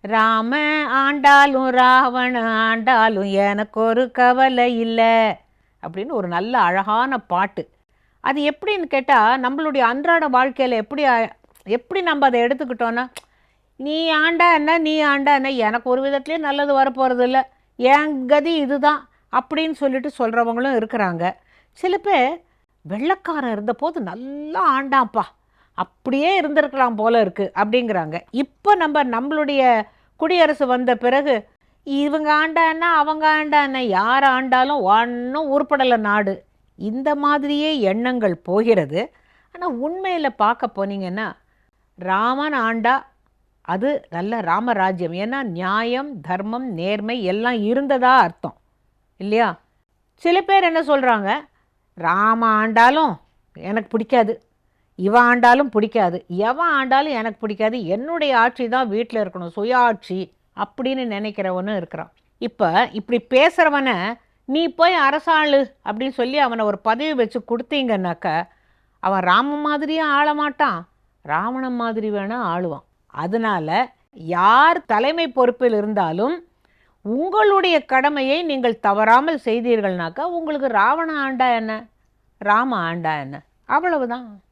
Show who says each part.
Speaker 1: ராம ஆண்டாலும் ராவண ஆண்டாலும் எனக்கு ஒரு கவலை இல்லை. அப்படின்னு ஒரு நல்ல அழகான பாட்டு. அது எப்படின்னு கேட்டால் நம்மளுடைய அன்றாட வாழ்க்கையில் எப்படி எப்படி நம்ம அதை எடுத்துக்கிட்டோன்னா நீ ஆண்டா என்ன நீ ஆண்டா என்ன எனக்கு ஒரு விதத்துலேயும் நல்லது வரப்போகிறது இல்லை என் கதி இதுதான் அப்படின்னு சொல்லிட்டு சொல்கிறவங்களும் இருக்கிறாங்க. சில பேர் வெள்ளக்காரன் இருந்தபோது நல்லா ஆண்டாப்பா அப்படியே இருந்திருக்கலாம் போல இருக்கு அப்படிங்கிறாங்க. இப்போ நம்ம நம்மளுடைய குடியரசு வந்த பிறகு இவங்க ஆண்டான்னா அவங்க ஆண்டான்னா யார் ஆண்டாலும் ஒன்றும் உருப்படலை நாடு. இந்த மாதிரியே எண்ணங்கள் போகிறது. ஆனால் உண்மையில் பார்க்க போனீங்கன்னா ராமன் ஆண்டா அது நல்ல ராமராஜ்யம். ஏன்னா நியாயம் தர்மம் நேர்மை எல்லாம் இருந்ததா அர்த்தம். இல்லையா? சில பேர் என்ன சொல்கிறாங்க ராம ஆண்டாலும் எனக்கு பிடிக்காது. இவன் ஆண்டாலும் பிடிக்காது. எவன் ஆண்டாலும் எனக்கு பிடிக்காது. என்னுடைய ஆட்சி தான் வீட்டில் இருக்கணும். சுயாட்சி அப்படின்னு நினைக்கிறவனும் இருக்கிறான். இப்போ இப்படி பேசுகிறவனை நீ போய் அரசாளு அப்படின்னு சொல்லி அவனை ஒரு பதவி வச்சு கொடுத்தீங்கன்னாக்க அவன் ராம மாதிரியும் ஆள மாட்டான் ராவணன் மாதிரி வேணால் ஆளுவான். அதனால யார் தலைமை பொறுப்பில் இருந்தாலும் உங்களுடைய கடமையை நீங்கள் தவறாமல் செய்தீர்கள்னாக்கா உங்களுக்கு ராவண ஆண்டா என்ன? ராம ஆண்டா என்ன? அவ்வளவுதான்.